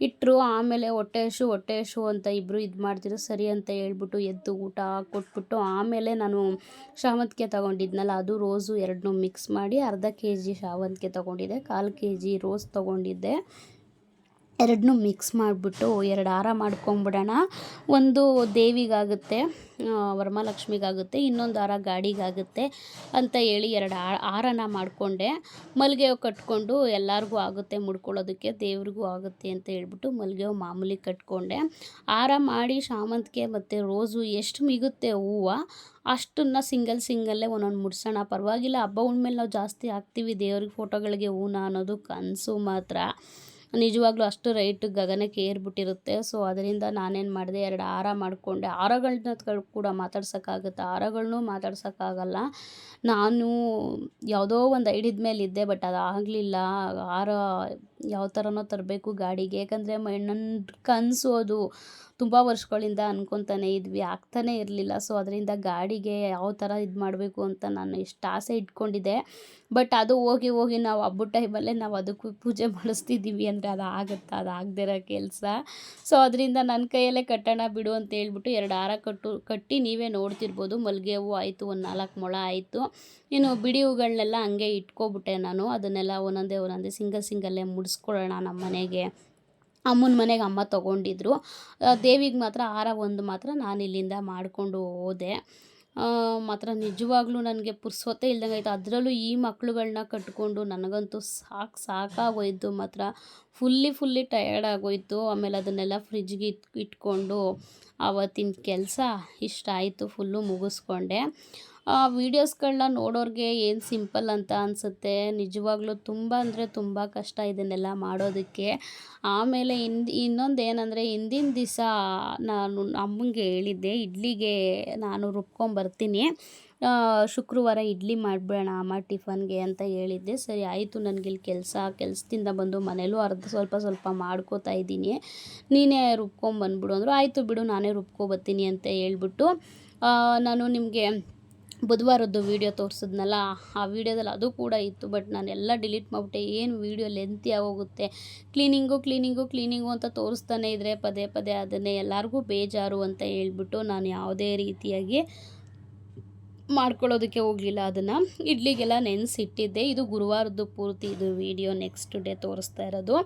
ಇಟ್ಟರು ಆಮೇಲೆ ಹೊಟ್ಟೆ ಹಸು ಹೊಟ್ಟೆ ಹಸು ಅಂತ ಇಬ್ಬರು ಇದು ಮಾಡ್ತಿದ್ರು. ಸರಿ ಅಂತ ಹೇಳ್ಬಿಟ್ಟು ಎದ್ದು ಊಟ ಕೊಟ್ಬಿಟ್ಟು ಆಮೇಲೆ ನಾನು ಶಾವಂತಿಗೆ ತೊಗೊಂಡಿದ್ನಲ್ಲ, ಅದು ರೋಸು ಎರಡನ್ನೂ ಮಿಕ್ಸ್ ಮಾಡಿ ಅರ್ಧ ಕೆ ಜಿ ಶಾವಂತಿಗೆ ತೊಗೊಂಡಿದ್ದೆ, ಕಾಲು ಕೆ ಜಿ ರೋಸ್ ತೊಗೊಂಡಿದ್ದೆ. ಎರಡನ್ನೂ ಮಿಕ್ಸ್ ಮಾಡಿಬಿಟ್ಟು ಎರಡು ಹಾರ ಮಾಡ್ಕೊಂಬಿಡೋಣ. ಒಂದು ದೇವಿಗಾಗುತ್ತೆ ವರಮಹಾಲಕ್ಷ್ಮಿಗಾಗುತ್ತೆ ಇನ್ನೊಂದು ಹಾರ ಗಾಡಿಗಾಗುತ್ತೆ ಅಂತ ಹೇಳಿ ಎರಡು ಹಾರನ ಮಾಡಿಕೊಂಡೆ. ಮಲ್ಲಿಗೆ ಕಟ್ಕೊಂಡು ಎಲ್ಲರಿಗೂ ಆಗುತ್ತೆ, ಮುಡ್ಕೊಳ್ಳೋದಕ್ಕೆ ದೇವ್ರಿಗೂ ಆಗುತ್ತೆ ಅಂತ ಹೇಳ್ಬಿಟ್ಟು ಮಲ್ಲಿಗೆ ಮಾಮೂಲಿ ಕಟ್ಕೊಂಡೆ. ಹಾರ ಮಾಡಿ ಶಾಮಂತಿಗೆ ಮತ್ತು ರೋಸು ಎಷ್ಟು ಮಿಗುತ್ತೆ ಹೂವು, ಅಷ್ಟನ್ನು ಸಿಂಗಲ್ ಸಿಂಗಲ್ಲೇ ಒಂದೊಂದು ಮುಡ್ಸೋಣ. ಪರವಾಗಿಲ್ಲ, ಹಬ್ಬ ಹುಣ್ಮೇಲೆ ನಾವು ಜಾಸ್ತಿ ಹಾಕ್ತೀವಿ ದೇವ್ರಿಗೆ ಫೋಟೋಗಳಿಗೆ ಹೂನ ಅನ್ನೋದು ಕನಸು ಮಾತ್ರ. ನಿಜವಾಗ್ಲೂ ಅಷ್ಟು ರೈಟ್ ಗಗನಕ್ಕೆ ಏರ್ಬಿಟ್ಟಿರುತ್ತೆ. ಸೊ ಅದರಿಂದ ನಾನೇನು ಮಾಡಿದೆ, ಎರಡು ಹಾರ ಮಾಡಿಕೊಂಡೆ. ಹಾರಗಳನ್ನ ತ್ಕ- ಕೂಡ ಮಾತಾಡ್ಸೋಕ್ಕಾಗುತ್ತೆ? ಹಾರಗಳನ್ನೂ ಮಾತಾಡ್ಸೋಕ್ಕಾಗಲ್ಲ. ನಾನು ಯಾವುದೋ ಒಂದು ಐಡಿದ ಮೇಲೆ ಇದ್ದೆ ಬಟ್ ಅದು ಆಗಲಿಲ್ಲ ಹಾರ ಯಾವ ಥರನೋ ತರಬೇಕು ಗಾಡಿಗೆ. ಯಾಕಂದರೆ ನನ್ನ ಕನಸು ಅದು. ತುಂಬ ವರ್ಷಗಳಿಂದ ಅನ್ಕೊತಾನೆ ಇದ್ವಿ, ಆಗ್ತಾನೇ ಇರಲಿಲ್ಲ. ಸೊ ಅದರಿಂದ ಗಾಡಿಗೆ ಯಾವ ಥರ ಇದು ಮಾಡಬೇಕು ಅಂತ ನಾನು ಎಷ್ಟು ಆಸೆ ಇಟ್ಕೊಂಡಿದ್ದೆ. ಬಟ್ ಅದು ಹೋಗಿ ಹೋಗಿ ನಾವು ಹಬ್ಬದ ಟೈಮಲ್ಲೇ ನಾವು ಅದಕ್ಕೂ ಪೂಜೆ ಮಾಡಿಸ್ತಿದ್ದೀವಿ ಅಂದರೆ ಅದು ಆಗುತ್ತಾ? ಅದು ಆಗದೇ ಇರೋ ಕೆಲಸ. ಸೊ ಅದರಿಂದ ನನ್ನ ಕೈಯಲ್ಲೇ ಕಟ್ಟೋಣ ಬಿಡು ಅಂತ ಹೇಳ್ಬಿಟ್ಟು ಎರಡು ಹಾರ ಕಟ್ಟು, ಕಟ್ಟಿ ನೀವೇ ನೋಡ್ತಿರ್ಬೋದು. ಮಲ್ಲಿಗೆ ಹೂವು ಆಯಿತು, ಒಂದು ನಾಲ್ಕು ಮೊಳ ಆಯಿತು. ಇನ್ನು ಬಿಡಿ ಹೂಗಳನ್ನೆಲ್ಲ ಹಂಗೆ ಇಟ್ಕೊಬಿಟ್ಟೆ ನಾನು. ಅದನ್ನೆಲ್ಲ ಒಂದೊಂದೇ ಒಂದೊಂದೇ ಸಿಂಗಲ್ ಸಿಂಗಲ್ಲೇ ಮುಡಿಸ್ಕೊಳ್ಳೋಣ ನಮ್ಮ ಮನೆಗೆ ಅಮ್ಮನ ಮನೆಗೆ ಅಮ್ಮ ತೊಗೊಂಡಿದ್ರು. ದೇವಿಗೆ ಮಾತ್ರ ಹಾರ ಒಂದು ಮಾತ್ರ ನಾನು ಇಲ್ಲಿಂದ ಮಾಡಿಕೊಂಡು ಹೋದೆ. ಮಾತ್ರ ನಿಜವಾಗ್ಲೂ ನನಗೆ ಪುರ್ಸೊತ್ತೇ ಇಲ್ದಂಗೆ ಆಯಿತು. ಅದರಲ್ಲೂ ಈ ಮಕ್ಳುಗಳನ್ನ ಕಟ್ಕೊಂಡು ನನಗಂತೂ ಸಾಕು ಸಾಕಾಗೋಯ್ತು. ಮಾತ್ರ ಫುಲ್ಲಿ ಫುಲ್ಲಿ ಟಯರ್ಡ್ ಆಗೋಯ್ತು. ಆಮೇಲೆ ಅದನ್ನೆಲ್ಲ ಫ್ರಿಜ್ಗೆ ಇಟ್, ಇಟ್ಕೊಂಡು ಆವತ್ತಿನ ಕೆಲಸ ಇಷ್ಟ ಆಯಿತು ಫುಲ್ಲು ಮುಗಿಸ್ಕೊಂಡೆ. ವೀಡಿಯೋಸ್ಗಳನ್ನ ನೋಡೋರಿಗೆ ಏನು ಸಿಂಪಲ್ ಅಂತ ಅನಿಸುತ್ತೆ? ನಿಜವಾಗ್ಲೂ ತುಂಬ ಅಂದರೆ ತುಂಬ ಕಷ್ಟ ಇದನ್ನೆಲ್ಲ ಮಾಡೋದಕ್ಕೆ. ಆಮೇಲೆ ಇಂದು ಇನ್ನೊಂದು ಏನಂದರೆ ಹಿಂದಿನ ದಿವಸ ನಾನು ಅಮ್ಮಂಗೆ ಹೇಳಿದ್ದೆ ಇಡ್ಲಿಗೆ ನಾನು ರುಬ್ಕೊಂಬರ್ತೀನಿ. ಆ, ಶುಕ್ರವಾರ ಇಡ್ಲಿ ಮಾಡಿಬಿಡೋಣ ಅಮ್ಮ ಟಿಫನ್ಗೆ ಅಂತ ಹೇಳಿದ್ದೆ. ಸರಿ ಆಯಿತು ನನಗಿಲ್ಲಿ ಕೆಲಸ ಕೆಲಸದಿಂದ ಬಂದು ಮನೇಲೂ ಅರ್ಧ ಸ್ವಲ್ಪ ಸ್ವಲ್ಪ ಮಾಡ್ಕೋತಾ ಇದ್ದೀನಿ. ನೀನೇ ರುಬ್ಕೊಂಬಂದ್ಬಿಡು ಅಂದರು ಆಯಿತು ಬಿಡು ನಾನೇ ರುಬ್ಕೊಬತ್ತೀನಿ ಅಂತ ಹೇಳ್ಬಿಟ್ಟು ನಾನು ನಿಮಗೆ ಬುಧವಾರದ್ದು ವೀಡಿಯೋ ತೋರಿಸಿದ್ನಲ್ಲ, ಆ ವೀಡಿಯೋದಲ್ಲಿ ಅದು ಕೂಡ ಇತ್ತು. ಬಟ್ ನಾನು ಎಲ್ಲ ಡಿಲೀಟ್ ಮಾಡಿಬಿಟ್ಟೆ. ಏನು ವೀಡಿಯೋ ಲೆಂತಿ ಆಗೋಗುತ್ತೆ? ಕ್ಲೀನಿಂಗು ಕ್ಲೀನಿಂಗು ಕ್ಲೀನಿಂಗು ಅಂತ ತೋರಿಸ್ತಾನೆ ಇದ್ದರೆ ಪದೇ ಪದೇ ಅದನ್ನೇ ಎಲ್ಲರಿಗೂ ಬೇಜಾರು ಅಂತ ಹೇಳ್ಬಿಟ್ಟು ನಾನು ಯಾವುದೇ ರೀತಿಯಾಗಿ ಮಾಡ್ಕೊಳ್ಳೋದಕ್ಕೆ ಹೋಗಲಿಲ್ಲ ಅದನ್ನು. ಇಡ್ಲಿಗೆಲ್ಲ ನೆನೆಸಿಟ್ಟಿದ್ದೆ. ಇದು ಗುರುವಾರದ್ದು ಪೂರ್ತಿ ಇದು ವಿಡಿಯೋ ನೆಕ್ಸ್ಟ್ ಡೇ ತೋರಿಸ್ತಾ ಇರೋದು.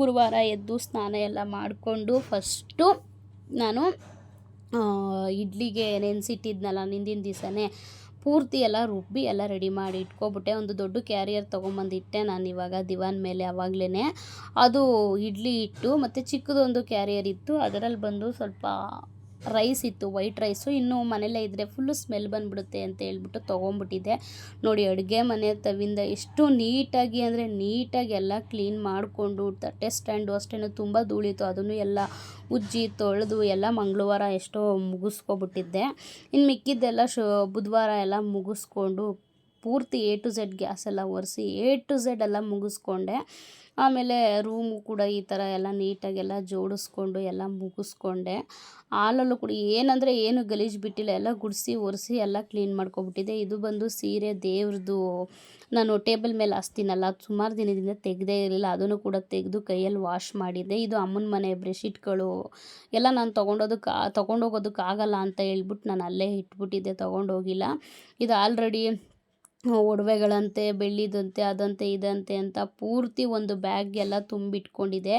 ಗುರುವಾರ ಎದ್ದು ಸ್ನಾನ ಎಲ್ಲ ಮಾಡಿಕೊಂಡು ಫಸ್ಟು ನಾನು ಇಡ್ಲಿಗೆ ನೆನೆಸಿಟ್ಟಿದ್ನಲ್ಲ ನಿಂದಿನ ದಿವಸನೇ, ಪೂರ್ತಿ ಎಲ್ಲ ರುಬ್ಬಿ ಎಲ್ಲ ರೆಡಿ ಮಾಡಿ ಇಟ್ಕೊಬಿಟ್ಟೆ. ಒಂದು ದೊಡ್ಡ ಕ್ಯಾರಿಯರ್ ತೊಗೊಂಬಂದಿಟ್ಟೆ ನಾನು ಇವಾಗ ದಿವಾನ್ ಮೇಲೆ ಆವಾಗಲೇ ಅದು ಇಡ್ಲಿ ಇಟ್ಟು ಮತ್ತು ಚಿಕ್ಕದೊಂದು ಕ್ಯಾರಿಯರ್ ಇತ್ತು. ಅದರಲ್ಲಿ ಬಂದು ಸ್ವಲ್ಪ ರೈಸ್ ಇತ್ತು ವೈಟ್ ರೈಸು ಇನ್ನು ಮನೇಲೇ ಇದ್ದರೆ ಫುಲ್ಲು ಸ್ಮೆಲ್ ಬಂದ್ಬಿಡುತ್ತೆ ಅಂತ ಹೇಳ್ಬಿಟ್ಟು ತೊಗೊಂಬಿಟ್ಟಿದ್ದೆ. ನೋಡಿ, ಅಡುಗೆ ಮನೆ ತವಿಂದ ಎಷ್ಟು ನೀಟಾಗಿ ಅಂದರೆ ನೀಟಾಗಿ ಎಲ್ಲ ಕ್ಲೀನ್ ಮಾಡಿಕೊಂಡು ತಟ್ಟೆ ಸ್ಟ್ಯಾಂಡು ಅಷ್ಟೇ ತುಂಬ ಧೂಳಿತ್ತು. ಅದನ್ನು ಎಲ್ಲ ಉಜ್ಜಿ, ತೊಳೆದು ಎಲ್ಲ ಮಂಗಳವಾರ ಎಷ್ಟೋ ಮುಗಿಸ್ಕೊಬಿಟ್ಟಿದ್ದೆ. ಇನ್ನು ಮಿಕ್ಕಿದ್ದೆಲ್ಲ ಶು, ಬುಧವಾರ ಎಲ್ಲ ಮುಗಿಸ್ಕೊಂಡು ಪೂರ್ತಿ ಎ ಟು ಝೆಡ್ ಗ್ಯಾಸ್ ಎಲ್ಲ ಒರೆಸಿ ಎ ಟು ಝೆಡ್ ಎಲ್ಲ ಮುಗಿಸ್ಕೊಂಡೆ. ಆಮೇಲೆ ರೂಮು ಕೂಡ ಈ ಥರ ಎಲ್ಲ ನೀಟಾಗೆಲ್ಲ ಜೋಡಿಸ್ಕೊಂಡು ಎಲ್ಲ ಮುಗಿಸ್ಕೊಂಡೆ. ಹಾಲಲ್ಲೂ ಕೂಡ ಏನಂದರೆ ಏನು ಗಲೀಜು ಬಿಟ್ಟಿಲ್ಲ, ಎಲ್ಲ ಗುಡಿಸಿ ಒರೆಸಿ ಎಲ್ಲ ಕ್ಲೀನ್ ಮಾಡ್ಕೊಬಿಟ್ಟಿದೆ. ಇದು ಬಂದು ಸೀರೆ ದೇವ್ರದ್ದು. ನಾನು ಟೇಬಲ್ ಮೇಲೆ ಹಸ್ತೀನಲ್ಲ ಸುಮಾರು ದಿನದಿಂದ ತೆಗೆದೇ ಇರಲಿಲ್ಲ, ಅದನ್ನು ಕೂಡ ತೆಗೆದು ಕೈಯಲ್ಲಿ ವಾಶ್ ಮಾಡಿದ್ದೆ. ಇದು ಅಮ್ಮನ ಮನೆ ಬ್ರೆಡ್ಶೀಟ್ಗಳು ಎಲ್ಲ ನಾನು ತೊಗೊಂಡೋದಕ್ಕೆ ತೊಗೊಂಡೋಗೋದಕ್ಕೆ ಆಗಲ್ಲ ಅಂತ ಹೇಳ್ಬಿಟ್ಟು ನಾನು ಅಲ್ಲೇ ಇಟ್ಬಿಟ್ಟಿದ್ದೆ, ತೊಗೊಂಡೋಗಿಲ್ಲ. ಇದು ಆಲ್ರೆಡಿ ಒಡವೆಗಳಂತೆ, ಬೆಳ್ಳಿದಂತೆ, ಅದಂತೆ, ಇದಂತೆ ಅಂತ ಪೂರ್ತಿ ಒಂದು ಬ್ಯಾಗ್ ಎಲ್ಲ ತುಂಬಿಟ್ಕೊಂಡಿದೆ.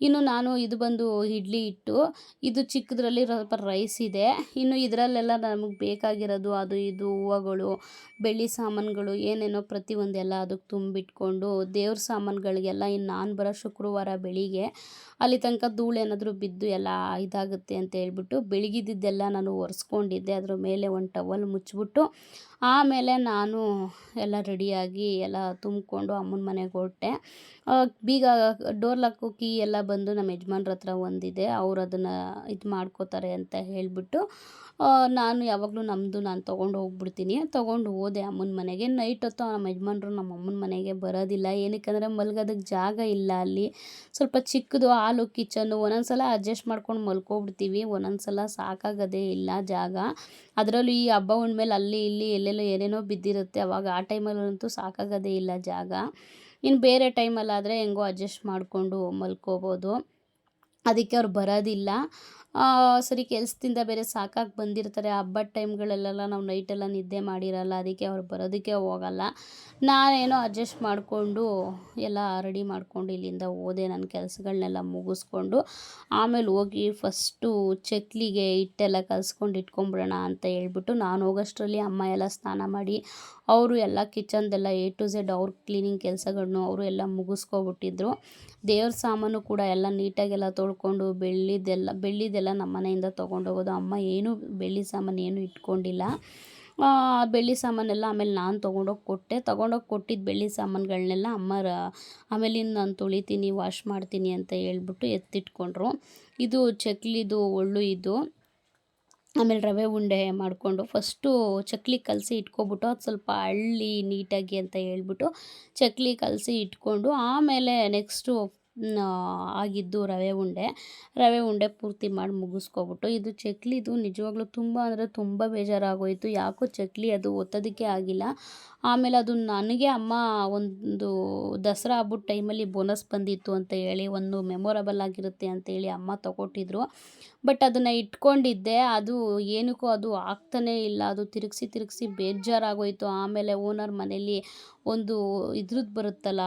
ಇನ್ನು ನಾನು ಇದು ಬಂದು ಇಡ್ಲಿ ಇಟ್ಟು ಇದು ಚಿಕ್ಕದ್ರಲ್ಲಿ ಸ್ವಲ್ಪ ರೈಸ್ ಇದೆ. ಇನ್ನು ಇದರಲ್ಲೆಲ್ಲ ನಮಗೆ ಬೇಕಾಗಿರೋದು ಅದು, ಇದು, ಹೂವುಗಳು, ಬೆಳ್ಳಿ ಸಾಮಾನುಗಳು, ಏನೇನೋ ಪ್ರತಿಯೊಂದೆಲ್ಲ ಅದಕ್ಕೆ ತುಂಬಿಟ್ಕೊಂಡು ದೇವ್ರ ಸಾಮಾನುಗಳಿಗೆಲ್ಲ ಇನ್ನು ನಾನು ಬರೋ ಶುಕ್ರವಾರ ಬೆಳಿಗ್ಗೆ ಅಲ್ಲಿ ತನಕ ಧೂಳು ಏನಾದರೂ ಬಿದ್ದು ಎಲ್ಲ ಇದಾಗುತ್ತೆ ಅಂತ ಹೇಳ್ಬಿಟ್ಟು ಬೆಳಗಿದ್ದೆಲ್ಲ ನಾನು ಒರೆಸ್ಕೊಂಡಿದ್ದೆ. ಅದ್ರ ಮೇಲೆ ಒಂದು ಟವಲ್ ಮುಚ್ಚಿಬಿಟ್ಟು ಆಮೇಲೆ ನಾನು ಎಲ್ಲ ರೆಡಿಯಾಗಿ ಎಲ್ಲ ತುಂಬಿಕೊಂಡು ಅಮ್ಮನ ಮನೆಗೆ ಹೊರಟೆ. ಬೀಗ ಡೋರ್ ಲಾಕು ಕೀ ಎಲ್ಲ ಬಂದು ನಮ್ಮ ಯಜಮಾನ್ರ ಹತ್ರ ಒಂದಿದೆ. ಅವ್ರು ಅದನ್ನು ಇದು ಮಾಡ್ಕೋತಾರೆ ಅಂತ ಹೇಳಿಬಿಟ್ಟು ನಾನು ಯಾವಾಗಲೂ ನಮ್ಮದು ನಾನು ತೊಗೊಂಡು ಹೋಗ್ಬಿಡ್ತೀನಿ. ತೊಗೊಂಡು ಹೋದೆ ಅಮ್ಮನ ಮನೆಗೆ. ನೈಟ್ ಹೊತ್ತು ನಮ್ಮ ಯಜಮಾನ್ರು ನಮ್ಮ ಅಮ್ಮನ ಮನೆಗೆ ಬರೋದಿಲ್ಲ. ಏನಕ್ಕೆ ಮಲ್ಗೋದಕ್ಕೆ ಜಾಗ ಇಲ್ಲ ಅಲ್ಲಿ. ಸ್ವಲ್ಪ ಚಿಕ್ಕದು ಹಾಲು ಕಿಚನ್ನು ಒಂದೊಂದು ಸಲ ಅಡ್ಜಸ್ಟ್ ಮಾಡ್ಕೊಂಡು ಮಲ್ಕೊಬಿಡ್ತೀವಿ. ಒಂದೊಂದು ಸಲ ಸಾಕಾಗೋದೇ ಇಲ್ಲ ಜಾಗ. ಅದರಲ್ಲೂ ಈ ಹಬ್ಬ ಮೇಲೆ ಅಲ್ಲಿ ಇಲ್ಲಿ ಎಲ್ಲೆಲ್ಲೋ ಏನೇನೋ ಬಿದ್ದಿರುತ್ತೆ. ಅವಾಗ ಆ ಟೈಮಲ್ಲಂತೂ ಸಾಕಾಗೋದೇ ಇಲ್ಲ ಜಾಗ. ಇನ್ನು ಬೇರೆ ಟೈಮಲ್ಲಾದರೆ ಹೆಂಗೋ ಅಡ್ಜಸ್ಟ್ ಮಾಡಿಕೊಂಡು ಮಲ್ಕೋಬೋದು. ಅದಕ್ಕೆ ಅವ್ರು ಬರೋದಿಲ್ಲ. ಸರಿ ಕೆಲಸದಿಂದ ಬೇರೆ ಸಾಕಾಗಿ ಬಂದಿರ್ತಾರೆ. ಹಬ್ಬದ ಟೈಮ್ಗಳಲ್ಲೆಲ್ಲ ನಾವು ನೈಟೆಲ್ಲ ನಿದ್ದೆ ಮಾಡಿರಲ್ಲ, ಅದಕ್ಕೆ ಅವ್ರು ಬರೋದಕ್ಕೆ ಹೋಗಲ್ಲ. ನಾನೇನೋ ಅಡ್ಜಸ್ಟ್ ಮಾಡಿಕೊಂಡು ಎಲ್ಲ ರೆಡಿ ಮಾಡಿಕೊಂಡು ಇಲ್ಲಿಂದ ಹೋದೆ ನನ್ನ ಕೆಲಸಗಳನ್ನೆಲ್ಲ ಮುಗಿಸ್ಕೊಂಡು. ಆಮೇಲೆ ಹೋಗಿ ಫಸ್ಟು ಚಕ್ಲಿಗೆ ಹಿಟ್ಟೆಲ್ಲ ಕಲಿಸ್ಕೊಂಡು ಇಟ್ಕೊಂಬಿಡೋಣ ಅಂತ ಹೇಳ್ಬಿಟ್ಟು ನಾನು ಹೋಗೋಷ್ಟರಲ್ಲಿ ಅಮ್ಮ ಎಲ್ಲ ಸ್ನಾನ ಮಾಡಿ ಅವರು ಎಲ್ಲ ಕಿಚನ್ದೆಲ್ಲ ಎ ಟು ಝೆಡ್ ಅವ್ರ ಕ್ಲೀನಿಂಗ್ ಕೆಲಸಗಳನ್ನು ಅವರು ಎಲ್ಲ ಮುಗಿಸ್ಕೊಬಿಟ್ಟಿದ್ರು. ದೇವ್ರ ಸಾಮಾನು ಕೂಡ ಎಲ್ಲ ನೀಟಾಗೆಲ್ಲ ತೊಳ್ಕೊಂಡು ಬೆಳ್ಳಿದೆಲ್ಲ ಬೆಳ್ಳಿದೆಲ್ಲ ನಮ್ಮ ಮನೆಯಿಂದ ತೊಗೊಂಡೋಗೋದು. ಅಮ್ಮ ಏನೂ ಬೆಳ್ಳಿ ಸಾಮಾನು ಏನೂ ಇಟ್ಕೊಂಡಿಲ್ಲ. ಬೆಳ್ಳಿ ಸಾಮಾನೆಲ್ಲ ಆಮೇಲೆ ನಾನು ತೊಗೊಂಡೋಗಿ ಕೊಟ್ಟೆ. ತೊಗೊಂಡೋಗಿ ಕೊಟ್ಟಿದ್ದ ಬೆಳ್ಳಿ ಸಾಮಾನುಗಳನ್ನೆಲ್ಲ ಅಮ್ಮ ಆಮೇಲಿಂದ ನಾನು ತೊಳಿತೀನಿ, ವಾಶ್ ಮಾಡ್ತೀನಿ ಅಂತ ಹೇಳ್ಬಿಟ್ಟು ಎತ್ತಿಟ್ಕೊಂಡ್ರು. ಇದು ಚಕ್ಲಿದು, ಒಳ್ಳು ಇದು. ಆಮೇಲೆ ರವೆ ಉಂಡೆ ಮಾಡಿಕೊಂಡು ಫಸ್ಟು ಚಕ್ಲಿ ಕಲಸಿ ಇಟ್ಕೊಬಿಟ್ಟು ಅದು ಸ್ವಲ್ಪ ಹಳ್ಳಿ ನೀಟಾಗಿ ಅಂತ ಹೇಳ್ಬಿಟ್ಟು ಚಕ್ಲಿ ಕಲಸಿ ಇಟ್ಕೊಂಡು ಆಮೇಲೆ ನೆಕ್ಸ್ಟು ಆಗಿದ್ದು ರವೆ ಉಂಡೆ. ರವೆ ಉಂಡೆ ಪೂರ್ತಿ ಮಾಡಿ ಮುಗಿಸ್ಕೊಬಿಟ್ಟು ಇದು ಚಕ್ಲಿದು ನಿಜವಾಗ್ಲೂ ತುಂಬ ಅಂದರೆ ತುಂಬ ಬೇಜಾರಾಗೋಯಿತು. ಯಾಕೋ ಚಕ್ಲಿ ಅದು ಒತ್ತೋದಕ್ಕೆ ಆಗಿಲ್ಲ. ಆಮೇಲೆ ಅದು ನನಗೆ ಅಮ್ಮ ಒಂದು ದಸರಾ ಹಬ್ಬದ ಟೈಮಲ್ಲಿ ಬೋನಸ್ ಬಂದಿತ್ತು ಅಂತ ಹೇಳಿ, ಒಂದು ಮೆಮೊರಬಲ್ ಆಗಿರುತ್ತೆ ಅಂತೇಳಿ ಅಮ್ಮ ತಗೊಟ್ಟಿದ್ರು. ಬಟ್ ಅದನ್ನು ಇಟ್ಕೊಂಡಿದ್ದೆ, ಅದು ಏನಕ್ಕೂ ಅದು ಆಗ್ತಾನೇ ಇಲ್ಲ, ಅದು ತಿರುಗಿಸಿ ತಿರುಗಿಸಿ ಬೇಜಾರಾಗೋಯಿತು. ಆಮೇಲೆ ಓನರ್ ಮನೇಲಿ ಒಂದು ಇದ್ರದ್ದು ಬರುತ್ತಲ್ಲ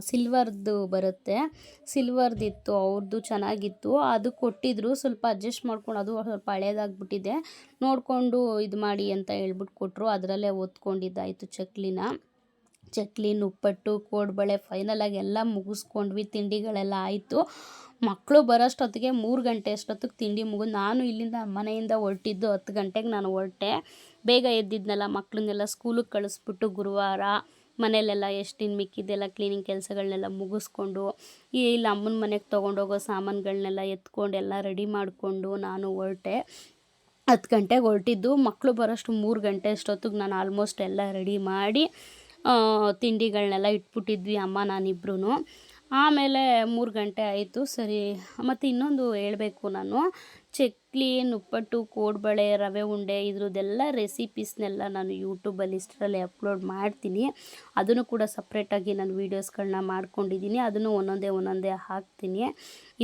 ಸಿಲ್ವರ್ದು ಬರುತ್ತೆ. ಸಿಲ್ವರ್ದಿತ್ತು ಅವ್ರದ್ದು ಚೆನ್ನಾಗಿತ್ತು. ಅದು ಕೊಟ್ಟಿದ್ರು, ಸ್ವಲ್ಪ ಅಡ್ಜಸ್ಟ್ ಮಾಡ್ಕೊಂಡು ಅದು ಸ್ವಲ್ಪ ಹಳೇದಾಗ್ಬಿಟ್ಟಿದೆ. ನೋಡಿಕೊಂಡು ಇದು ಮಾಡಿ ಅಂತ ಹೇಳ್ಬಿಟ್ಟು ಕೊಟ್ಟರು ಅದರಲ್ಲೇ ಓದ್ಕೊಂಡಿದ್ದಾಯಿತು ಚಕ್ಲಿನ. ಚಕ್ಲಿ, ನುಪ್ಪಟ್ಟು, ಕೋಡ್ಬಳೆ ಫೈನಲಾಗಿ ಎಲ್ಲ ಮುಗಿಸ್ಕೊಂಡ್ವಿ. ತಿಂಡಿಗಳೆಲ್ಲ ಆಯಿತು. ಮಕ್ಕಳು ಬರೋಷ್ಟೊತ್ತಿಗೆ ಮೂರು ಗಂಟೆ ಅಷ್ಟೊತ್ತಿಗೆ ತಿಂಡಿ ಮುಗಿದು ನಾನು ಇಲ್ಲಿಂದ ಮನೆಯಿಂದ ಹೊರಟಿದ್ದು ಹತ್ತು ಗಂಟೆಗೆ ನಾನು ಹೊರಟೆ. ಬೇಗ ಎದ್ದಿದ್ನಲ್ಲ ಮಕ್ಕಳನ್ನೆಲ್ಲ ಸ್ಕೂಲಿಗೆ ಕಳಿಸ್ಬಿಟ್ಟು ಗುರುವಾರ ಮನೆಯಲ್ಲೆಲ್ಲ ಎಷ್ಟಿನ ಮಿಕ್ಕಿದ್ದೆಲ್ಲ ಕ್ಲೀನಿಂಗ್ ಕೆಲಸಗಳನ್ನೆಲ್ಲ ಮುಗಿಸ್ಕೊಂಡು ಇಲ್ಲಿ ಅಮ್ಮನ ಮನೆಗೆ ತೊಗೊಂಡೋಗೋ ಸಾಮಾನುಗಳನ್ನೆಲ್ಲ ಎತ್ಕೊಂಡು ಎಲ್ಲ ರೆಡಿ ಮಾಡಿಕೊಂಡು ನಾನು ಹೊರಟೆ. ಹತ್ತು ಗಂಟೆಗೆ ಹೊರಟಿದ್ದು. ಮಕ್ಕಳು ಬರೋಷ್ಟು ಮೂರು ಗಂಟೆ ಅಷ್ಟೊತ್ತಿಗೆ ನಾನು ಆಲ್ಮೋಸ್ಟ್ ಎಲ್ಲ ರೆಡಿ ಮಾಡಿ ತಿಂಡಿಗಳನ್ನೆಲ್ಲ ಇಟ್ಬಿಟ್ಟಿದ್ವಿ ಅಮ್ಮ ನಾನಿಬ್ರು ಆಮೇಲೆ ಮೂರು ಗಂಟೆ ಆಯಿತು. ಸರಿ, ಮತ್ತು ಇನ್ನೊಂದು ಹೇಳಬೇಕು ನಾನು. ಚಕ್ಲಿ, ನುಪ್ಪಟ್ಟು, ಕೋಡ್ಬಳೆ, ರವೆ ಉಂಡೆ ಇದ್ರದ್ದೆಲ್ಲ ರೆಸಿಪೀಸ್ನೆಲ್ಲ ನಾನು ಯೂಟ್ಯೂಬಲ್ಲಿ ಇಷ್ಟರಲ್ಲಿ ಅಪ್ಲೋಡ್ ಮಾಡ್ತೀನಿ. ಅದನ್ನು ಕೂಡ ಸಪ್ರೇಟಾಗಿ ನಾನು ವೀಡಿಯೋಸ್ಗಳನ್ನ ಮಾಡ್ಕೊಂಡಿದ್ದೀನಿ. ಅದನ್ನು ಒಂದೊಂದೇ ಒಂದೊಂದೇ ಹಾಕ್ತೀನಿ.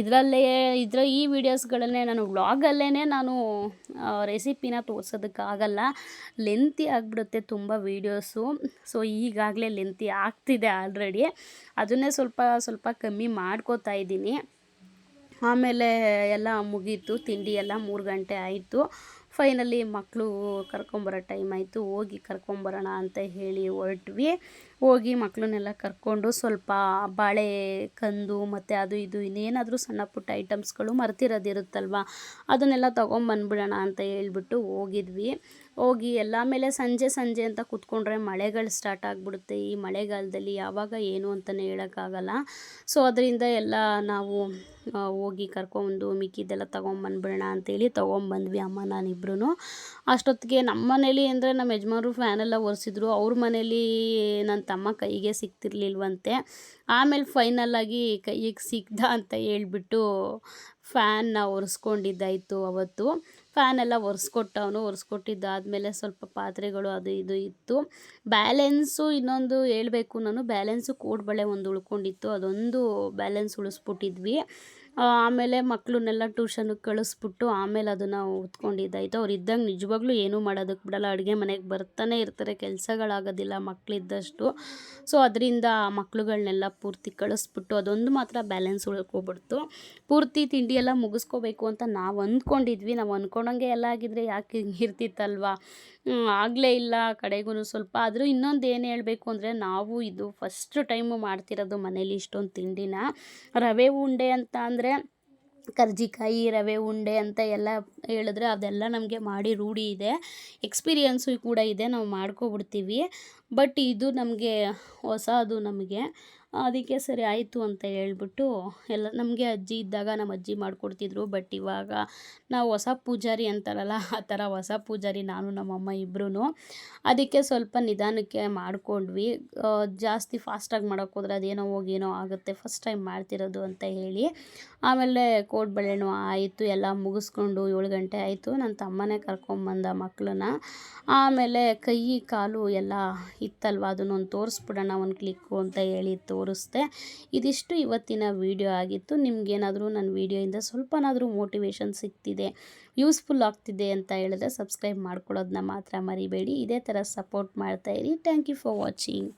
ಇದರಲ್ಲೇ, ಇದರ ಈ ವೀಡಿಯೋಸ್ಗಳನ್ನೇ ನಾನು ವ್ಲಾಗಲ್ಲೇ ನಾನು ರೆಸಿಪಿನ ತೋರ್ಸೋದಕ್ಕಾಗಲ್ಲ. ಲೆಂತಿ ಆಗಿಬಿಡುತ್ತೆ ತುಂಬ ವೀಡಿಯೋಸು ಸೊ ಈಗಾಗಲೇ ಲೆಂತಿ ಆಗ್ತಿದೆ ಆಲ್ರೆಡಿ ಅದನ್ನೇ ಸ್ವಲ್ಪ ಸ್ವಲ್ಪ ಕಮ್ಮಿ ಮಾಡ್ಕೋತಾ ಇದ್ದೀನಿ. ಆಮೇಲೆ ಎಲ್ಲ ಮುಗೀತು, ತಿಂಡಿ ಎಲ್ಲ ಮೂರು ಗಂಟೆ ಆಯಿತು. ಫೈನಲಿ ಮಕ್ಕಳು ಕರ್ಕೊಂಬರೋ ಟೈಮ್ ಆಯಿತು, ಹೋಗಿ ಕರ್ಕೊಂಬರೋಣ ಅಂತ ಹೇಳಿ ಹೊರಟ್ವಿ. ಹೋಗಿ ಮಕ್ಕಳನ್ನೆಲ್ಲ ಕರ್ಕೊಂಡು ಸ್ವಲ್ಪ ಬಾಳೆ ಕಂದು ಮತ್ತು ಅದು ಇದು ಇನ್ನೇನಾದರೂ ಸಣ್ಣ ಪುಟ್ಟ ಐಟಮ್ಸ್ಗಳು ಮರ್ತಿರೋದಿರುತ್ತಲ್ವ, ಅದನ್ನೆಲ್ಲ ತೊಗೊಂಬಂದ್ಬಿಡೋಣ ಅಂತ ಹೇಳ್ಬಿಟ್ಟು ಹೋಗಿದ್ವಿ. ಹೋಗಿ ಎಲ್ಲ ಮೇಲೆ ಸಂಜೆ ಸಂಜೆ ಅಂತ ಕೂತ್ಕೊಂಡ್ರೆ ಮಳೆಗಳು ಸ್ಟಾರ್ಟ್ ಆಗಿಬಿಡುತ್ತೆ. ಈ ಮಳೆಗಾಲದಲ್ಲಿ ಯಾವಾಗ ಏನು ಅಂತಲೇ ಹೇಳೋಕ್ಕಾಗಲ್ಲ. ಸೊ ಅದರಿಂದ ಎಲ್ಲ ನಾವು ಹೋಗಿ ಕರ್ಕೊಂಡು ಮಿಕ್ಕಿದ್ದೆಲ್ಲ ತೊಗೊಂಬಂದ್ಬಿಡೋಣ ಅಂತೇಳಿ ತೊಗೊಂಬಂದ್ವಿ ಅಮ್ಮ ನಾನಿಬ್ರು ಅಷ್ಟೊತ್ತಿಗೆ ನಮ್ಮ ಮನೇಲಿ ಅಂದರೆ ನಮ್ಮ ಯಜಮಾನರು ಫ್ಯಾನೆಲ್ಲ ಒರೆಸಿದ್ರು. ಅವ್ರ ಮನೇಲಿ ನನ್ನ ತಮ್ಮ ಕೈಗೆ ಸಿಗ್ತಿರ್ಲಿಲ್ವಂತೆ ಆಮೇಲೆ ಫೈನಲ್ಲಾಗಿ ಕೈಗೆ ಸಿಗ್ದ ಅಂತ ಹೇಳ್ಬಿಟ್ಟು ಫ್ಯಾನ್ನ ಒರೆಸ್ಕೊಂಡಿದ್ದಾಯಿತು ಅವತ್ತು. ಫ್ಯಾನ್ ಎಲ್ಲ ಒರೆಸ್ಕೊಟ್ಟವನು ಒರೆಸ್ಕೊಟ್ಟಿದ್ದಾದಮೇಲೆ ಸ್ವಲ್ಪ ಪಾತ್ರೆಗಳು ಅದು ಇದು ಇತ್ತು. ಬ್ಯಾಲೆನ್ಸು ಇನ್ನೊಂದು ಹೇಳಬೇಕು. ನಾನು ಬ್ಯಾಲೆನ್ಸು ಕೋಡ್ಬಳೆ ಒಂದು ಉಳ್ಕೊಂಡಿತ್ತು. ಅದೊಂದು ಬ್ಯಾಲೆನ್ಸ್ ಉಳಿಸ್ಬಿಟ್ಟಿದ್ವಿ. ಆಮೇಲೆ ಮಕ್ಕಳನ್ನೆಲ್ಲ ಟ್ಯೂಷನ್ಗೆ ಕಳಿಸ್ಬಿಟ್ಟು ಆಮೇಲೆ ಅದನ್ನು ಓದ್ಕೊಂಡಿದ್ದಾಯಿತು. ಅವ್ರು ಇದ್ದಂಗೆ ನಿಜವಾಗ್ಲೂ ಏನೂ ಮಾಡೋದಕ್ಕೆ ಬಿಡಲ್ಲ. ಅಡುಗೆ ಮನೆಗೆ ಬರ್ತಾನೆ ಇರ್ತಾರೆ. ಕೆಲಸಗಳಾಗೋದಿಲ್ಲ ಮಕ್ಕಳಿದ್ದಷ್ಟು ಸೊ ಅದರಿಂದ ಮಕ್ಕಳುಗಳನ್ನೆಲ್ಲ ಪೂರ್ತಿ ಕಳಿಸ್ಬಿಟ್ಟು ಅದೊಂದು ಮಾತ್ರ ಬ್ಯಾಲೆನ್ಸ್ ಉಳ್ಕೊಬಿಡ್ತು ಪೂರ್ತಿ ತಿಂಡಿ ಎಲ್ಲ ಮುಗಿಸ್ಕೋಬೇಕು ಅಂತ ನಾವು ಅಂದ್ಕೊಂಡಿದ್ವಿ. ನಾವು ಅಂದ್ಕೊಂಡಂಗೆ ಎಲ್ಲ ಆಗಿದ್ರೆ ಯಾಕೆ ಹಿಂಗೆ ಇರ್ತಿತ್ತಲ್ವಾ? ಆಗಲೇ ಇಲ್ಲ. ಕಡೆಗೂ ಸ್ವಲ್ಪ. ಆದರೂ ಇನ್ನೊಂದು ಏನು ಹೇಳಬೇಕು ಅಂದರೆ ನಾವು ಇದು ಫಸ್ಟ್ ಟೈಮು ಮಾಡ್ತಿರೋದು ಮನೇಲಿ ಇಷ್ಟೊಂದು ತಿಂಡಿನ. ರವೆ ಉಂಡೆ ಅಂತ ಅಂದರೆ ಕರ್ಜಿಕಾಯಿ, ರವೆ, ಉಂಡೆ ಅಂತ ಎಲ್ಲ ಹೇಳಿದ್ರೆ ಅದೆಲ್ಲ ನಮಗೆ ಮಾಡಿ ರೂಢಿ ಇದೆ. ಎಕ್ಸ್ಪೀರಿಯನ್ಸು ಕೂಡ ಇದೆ, ನಾವು ಮಾಡ್ಕೊಬಿಡ್ತೀವಿ. ಬಟ್ ಇದು ನಮಗೆ ಹೊಸದು ನಮಗೆ. ಅದಕ್ಕೆ ಸರಿ ಆಯಿತು ಅಂತ ಹೇಳ್ಬಿಟ್ಟು ಎಲ್ಲ ನಮಗೆ ಅಜ್ಜಿ ಇದ್ದಾಗ ನಮ್ಮ ಅಜ್ಜಿ ಮಾಡಿಕೊಡ್ತಿದ್ರು. ಬಟ್ ಇವಾಗ ನಾವು ಹೊಸ ಪೂಜಾರಿ ಅಂತಾರಲ್ಲ, ಆ ಥರ ಹೊಸ ಪೂಜಾರಿ ನಾನು ನಮ್ಮಮ್ಮ ಇಬ್ಬರೂ ಅದಕ್ಕೆ ಸ್ವಲ್ಪ ನಿಧಾನಕ್ಕೆ ಮಾಡಿಕೊಂಡ್ವಿ. ಜಾಸ್ತಿ ಫಾಸ್ಟಾಗಿ ಮಾಡೋಕೆ ಹೋದ್ರೆ ಅದೇನೋ ಹೋಗೇನೋ ಆಗುತ್ತೆ ಫಸ್ಟ್ ಟೈಮ್ ಮಾಡ್ತಿರೋದು ಅಂತ ಹೇಳಿ. ಆಮೇಲೆ ಕೋಡ್ಬಳೆನೂ ಆಯಿತು, ಎಲ್ಲ ಮುಗಿಸ್ಕೊಂಡು ಏಳು ಗಂಟೆ ಆಯಿತು. ನನ್ನ ತಮ್ಮನೇ ಕರ್ಕೊಂಬಂದ ಮಕ್ಕಳನ್ನ ಆಮೇಲೆ ಕೈ, ಕಾಲು ಎಲ್ಲ ಇತ್ತಲ್ವ, ಅದನ್ನೊಂದು ತೋರಿಸ್ಬಿಡೋಣ, ಒಂದು ಕ್ಲಿಕ್ಕು ಅಂತ ಹೇಳಿ ತೋರಿಸ್ದೆ. ಇದಿಷ್ಟು ಇವತ್ತಿನ ವಿಡಿಯೋ ಆಗಿತ್ತು. ನಿಮಗೇನಾದರೂ ನನ್ನ ವಿಡಿಯೋಯಿಂದ ಸ್ವಲ್ಪನಾದರೂ ಮೋಟಿವೇಶನ್ ಸಿಗ್ತಿದೆ ಯೂಸ್ಫುಲ್ ಆಗ್ತಿದೆ ಅಂತ ಹೇಳಿದ್ರೆ ಸಬ್ಸ್ಕ್ರೈಬ್ ಮಾಡ್ಕೊಳ್ಳೋದನ್ನ ಮಾತ್ರ ಮರಿಬೇಡಿ. ಇದೇ ಥರ ಸಪೋರ್ಟ್ ಮಾಡ್ತಾಯಿರಿ ಥ್ಯಾಂಕ್ ಯು ಫಾರ್ ವಾಚಿಂಗ್